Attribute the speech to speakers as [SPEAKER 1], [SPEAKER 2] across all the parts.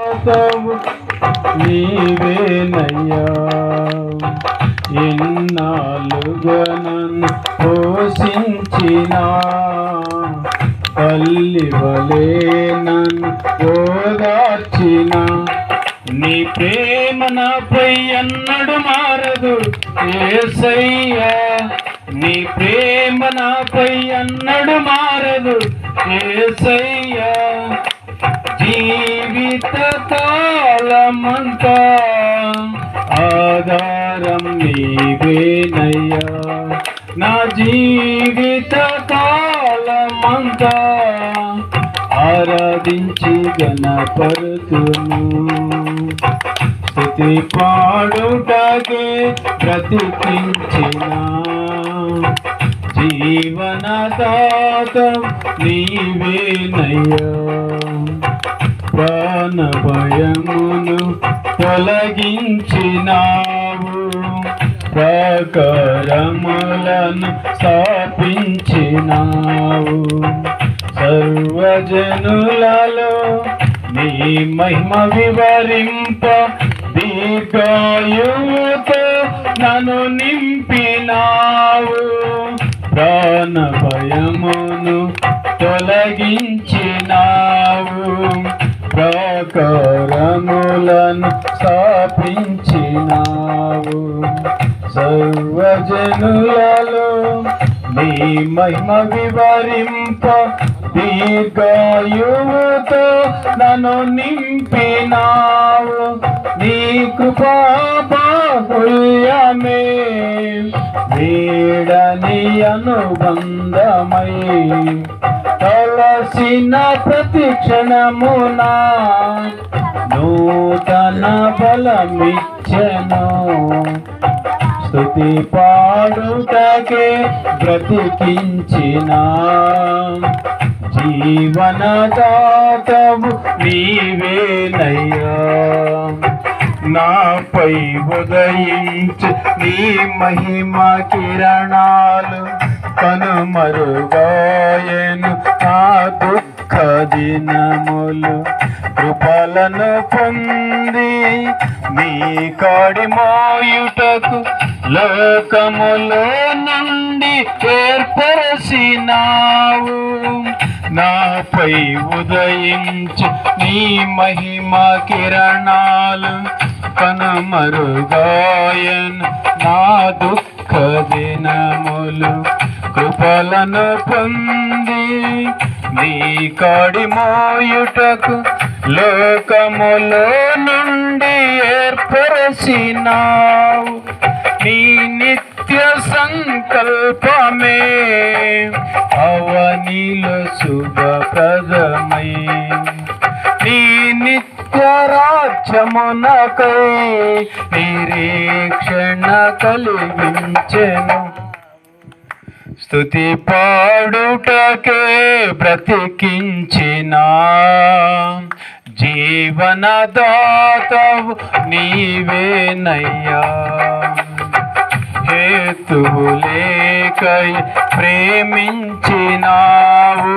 [SPEAKER 1] దాతవు నీవేనయ్యా ఎన్నాళ్ళుగా పోషించిన తల్లి వలే ఓదార్చిన. నీ ప్రేమ నాపై అన్నడు మారదు ఏసయ్యా. నీ ప్రేమ నాపై అన్నడు మారదు ఏసయ్యా. జీవిత కాలమంతా ఆధారం నీవేనయ్యా. నా జీవిత కాలమంతా ఆరాధించి గణపరుతును స్థుతి పాడుటకే బ్రతికించిన. జీవనదాత నీవేనయ్యా. ప్రాణ భయమును తొలగించినావు. ప్రకరములను స్థాపించినావు. సర్వజనులలో నీ మహిమ వివరింప దీర్ఘాయువుతో నన్ను నింపినావు. ప్రాణ భయమును తొలగించినావు. కరములను స్థాపించినావు. సర్వజనులలో నీ మహిమ వివరింప దీర్ఘాయువుతో నన్ను నింపినావు. నీ కృపా బాహుల్యమే. వీడని అనుబంధమై తలసిన ప్రతి క్షణమున నూతన బలమిచ్చను. స్థుతి పాడుటకే బ్రతికించిన. జీవనదాతవు నీవేనయ్యా. నాపై ఉదయించు నీ మహిమ కిరణాలు కనుమరుగాయను. దుఃఖ దినములు కృపలను పొంది మీ కాడి మోయుటకు లోకములో నుండి ఏర్పరచినావు. నాపై ఉదయించు నీ మహిమ కిరణాలు కనమరుగాయన్ నా దుఃఖ దినములు కృపలను పొంది నీ కాడి లోకములో నుండి ఏర్పరచినావు. నీ నిత్య సంకల్పమే అవనిలో శుభప్రదమై. నీ నిత్య రాజ్యమునకై నిరీక్షణ కలిగించెను. స్థుతి పాడుటకే బ్రతికించిన. జీవనదాతవు నీవేనయ్యా. హేతువు లేకై ప్రేమించినావు.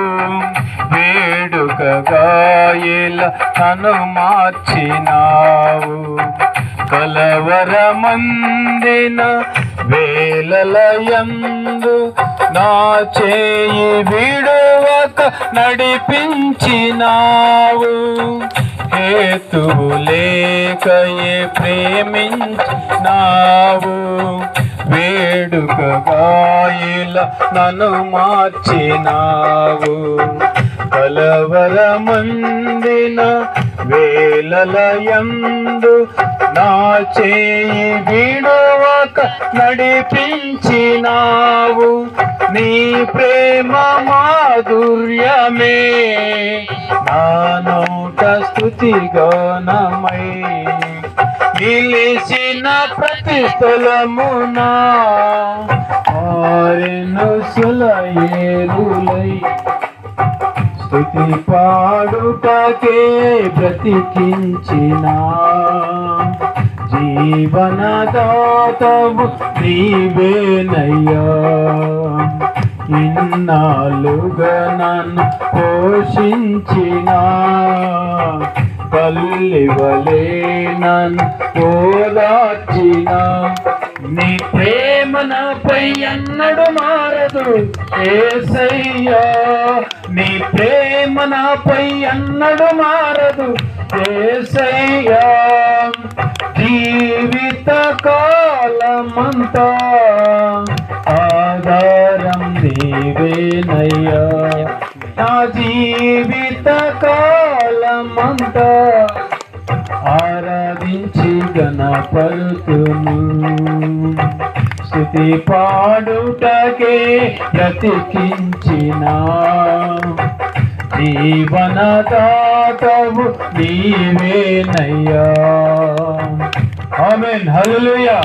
[SPEAKER 1] వేడుకగాయల తను మార్చినావు. కలవరమందిన వేలలయందు నా చేయి విడువక నడిపించినావు. హేతువు లేకయే ప్రేమించినావు. వేడుకగా ఇలా నన్ను మార్చినావు. కలవరమందిన వేలలయందు నా చేయి విడవక నడిపించినావు. నీ ప్రేమ మాధుర్యమే నా నోట స్థుతి నిలిచిన ప్రతి స్థలమునా ఆరెను సులయేరులై స్థుతి పాడుటకే బ్రతికించిన. జీవనదాతవు నీవేనయ్యా. ఇన్నాళ్ళుగా నన్ను పోషించినా. తల్లివలే నన్ను ఓదార్చిన నీ ప్రేమ నాపై ఎన్నడు మారదు ఏసయ్యా నీ ప్రేమ నాపై ఎన్నడు మారదు ఏసయ్యా జీవిత కాలమంతా ఆధారం నీవేనయ్యా. నా జీవిత కాలమంతా ఆరాధించి గణపరుతును స్థుతి పాడుటకే బ్రతికించిన జీవనదాతవు నీవేనయ్యా. ఆమెన్. హల్లెలూయా.